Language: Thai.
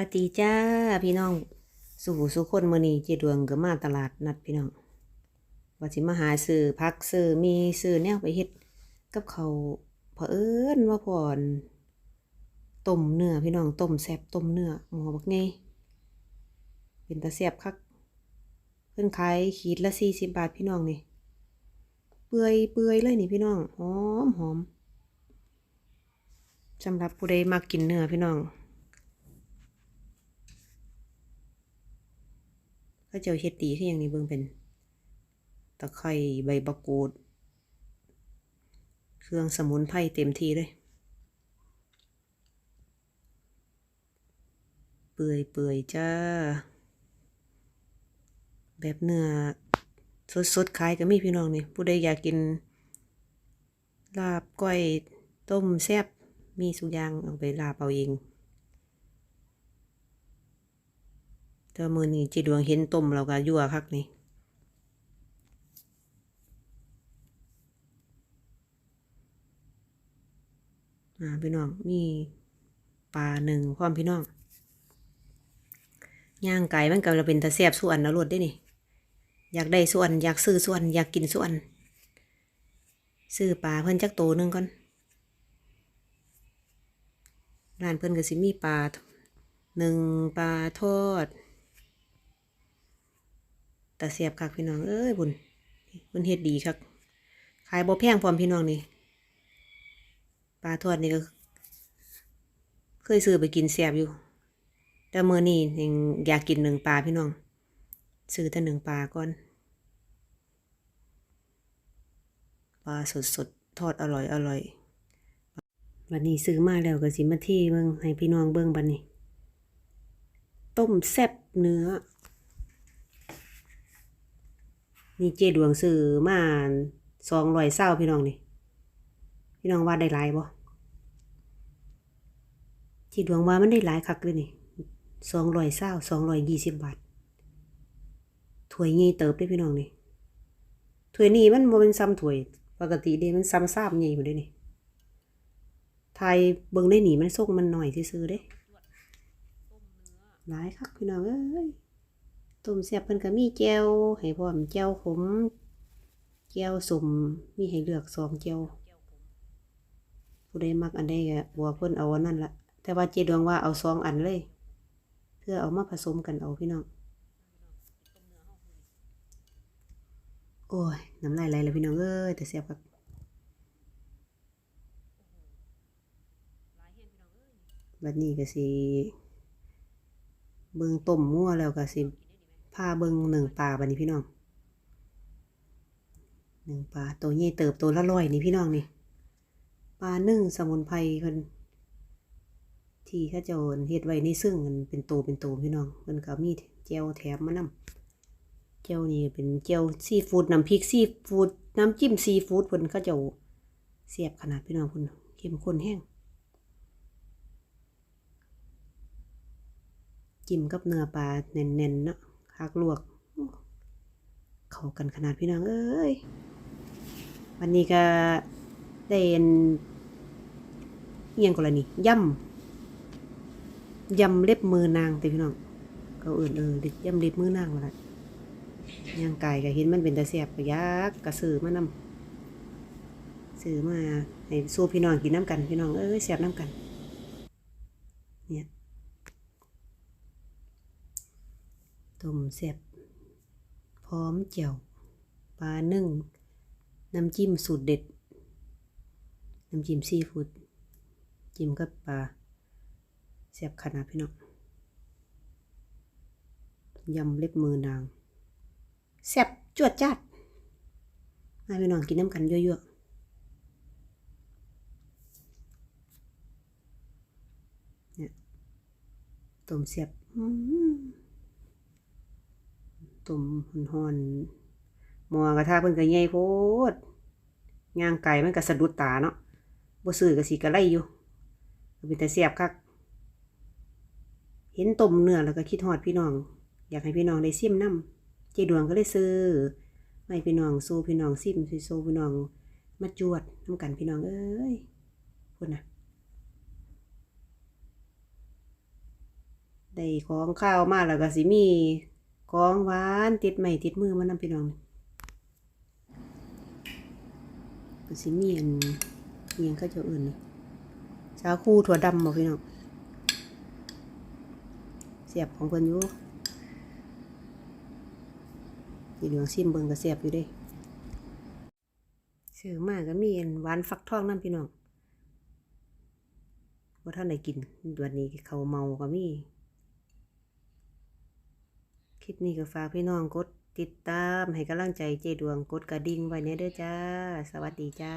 วัสดีจ้าพี่น้อง สู่สุคนมือนี้เจดวงก็มาตลาดนัดพี่น้องว่าสิมาหาซื้อผักซื้อมีซื้อแนวไปเฮ็ดกับเขาเผอิญว่าพอนต้มเนื้อพี่น้องต้มแซบต้มเนื้อหม้อบักไงเป็นตาแซบคักเพิ่นขายขีดละ40บบาทพี่น้องนี่เปื่อยเปื่อยเลยนี่พี่น้องหอมหอมสำหรับผู้ใดมักกินเนื้อพี่น้อง ก็เจ้าเฮ็ดดีคืออย่างนี้เบิ่งเป็นตะไคร้ใบบักกูด เครื่องสมุนไพรเต็มที่เลย เปื่อยเปื่อยจ้า แบบเนื้อสดๆขายก็มีพี่น้องนี่ผู้ใดอยากกิน ลาบก้อยต้มแซ่บมีสุกอย่างเอาไปลาบเอาเอง แต่มือนี้จิดวงเห็นต้มเราก็ยั่วคักนี่อ่าพี่น้องมีปลาหนึ่งพร้อมพี่น้องย่างไก่มันก็เราเป็นตะแซ่บส่วนนะรดได้นี่ อยากได้ส่วน อยากซื้อส่วน อยากกินส่วน ซื้อปลาเพิ่นจักโตหนึงก่อนร้านเพิ่นก็สิมีปลาหนึ่งปลาทอด แต่เสียบคักพี่น้องเอ้ยบุญบุญเฮ็ดดีคักขายบ่แพงพร้อมพี่น้องนี่ปลาทอดนี่ก็ เคยซื้อไปกินเสียบอยู่ แต่เมื้อนี้ยังอยากกินหนึ่งปลาพี่น้อง ซื้อแต่หนึ่งปลาก่อนปลาสดๆทอดอร่อยอร่อยบัดนี้ซื้อมาแล้วก็สิมาที่เบิ่งให้พี่น้องเบิ่งบัดนี้ ต้มแซ่บเนื้อ นี่เจดวงซื้อมาสองร้อยเศร้าพี่น้องนี่ พี่น้องว่าได้หลายบ่เจดวงว่ามันได้หลายคักเลยนี่สองร้อยเศร้าสองร้อยยี่สิบบาทถ้วยใหญ่เติบเด้พี่น้องนี่ถ้วยนี้มันบ่เป็นซ้ำถ้วย ปกติเด้มันซ้ำซาบใหญ่อยู่เด้นี่ไทยเบิ่งได้หนีมันส่งมันหน่อยซื่อๆเด้หลายคักพี่น้องเอ้ย ต้มแซ่บเพิ่นก็มีแจวให้พร้อมแจวขมแจวสมมีให้เลือกสองแจวผู้ใดมักอันใดก็บอกเพิ่นเอาอันนั้นละแต่ว่าเจดวงว่าเอาสองอันเลย เพื่อเอามาผสมกันเอาพี่น้องโอ้ยน้ำลายไหลแล้วพี่น้องเอ้ยแต่แซ่บครับบัดนี้ก็สิเบิ่งต้มงัวแล้วก็สิ พาเบิงหนึ่งปลาบันนี้พี่น้องหนึ่งปลาตัวใหญ่เติบโตละร้อยนี่พี่น้องนี่ปลานึ่งสมุนไพรเพิ่นที่ข้าเจ้าเฮ็ดไว้ในซึ่งมันเป็นโตเป็นโตพี่น้องเพิ่นก็มีแจ่วแถมมานำแจ่วนี่เป็นแจ่วซีฟู้ดน้ำพริกซีฟู้ดน้ำจิ้มซีฟู้ดเพิ่นเขาเจ้าเสียบขนาดพี่น้องเพิ่นเข้มข้นแห้งจิ้มกับเนื้อปลาแน่นๆเนาะ คักลวก เข้ากันขนาดพี่น้องเอ้ย วันนี้ก็ได้เอ็นเอียงกรณีย่ำยำเล็บมือนางแต่พี่น้องเขาเอื่นเออเด็กยำเล็บมือนางมาละย่างไก่ก็เห็นมันเป็นตาเสียบก็ยักกระสือมานำซื้อมาให้สู้พี่น้องกินน้ำกัน พี่น้องเอ้ยเสียบน้ำกัน เนี่ย ต้มแซ่บพร้อมเจียวปลานึ่ง น้ำจิ้มสูตรเด็ด น้ำจิ้มซีฟู้ดจิ้มกับปลาแซ่บขนาดพี่น้องยำเล็บมือนางแซ่บจวดจัดมาพี่น้องกินน้ำกันเยอะๆเนี่ยต้มแซ่บ ต้มห่อนหมอกระทะเพิ่นก็ใหญ่โพดย่างไก่มันก็สะดุดตาเนาะบ่ซื้อก็สิกระไรอยู่ก็เป็นแต่แซ่บคักเห็นต้มเนื้อแล้วก็คิดฮอดพี่น้อง อยากให้พี่น้องได้ซิมนํเจดวงก็เลยซื้อให้พี่น้องสู้พี่น้องซิมสู้พี่น้องมาจวดนํกันพี่น้องเอ้ยพุ่นะได้ของข้าวมาแล้วก็สิมี ของหวานติดไม้ติดมือมานำพี่น้องก็สิมีอันอิหยังเขาจ้าเอื่นนี่สาคูถั่วดำบ่พี่น้องเสียบของเพิ่นอยู่สีเหลืองซิมเบิ่งก็เสียบอยู่เด้ซื้อมาก็มีอันหวานฟักทองนำพี่น้องบ่ทันได้กินวันนี้เขาเมาก็มี ลิปนี้ก็ฝากพี่น้องกดติดตามให้กำลังใจเจดวงกดกระดิ่งไว้เนี่ยเด้อจ้า สวัสดีจ้า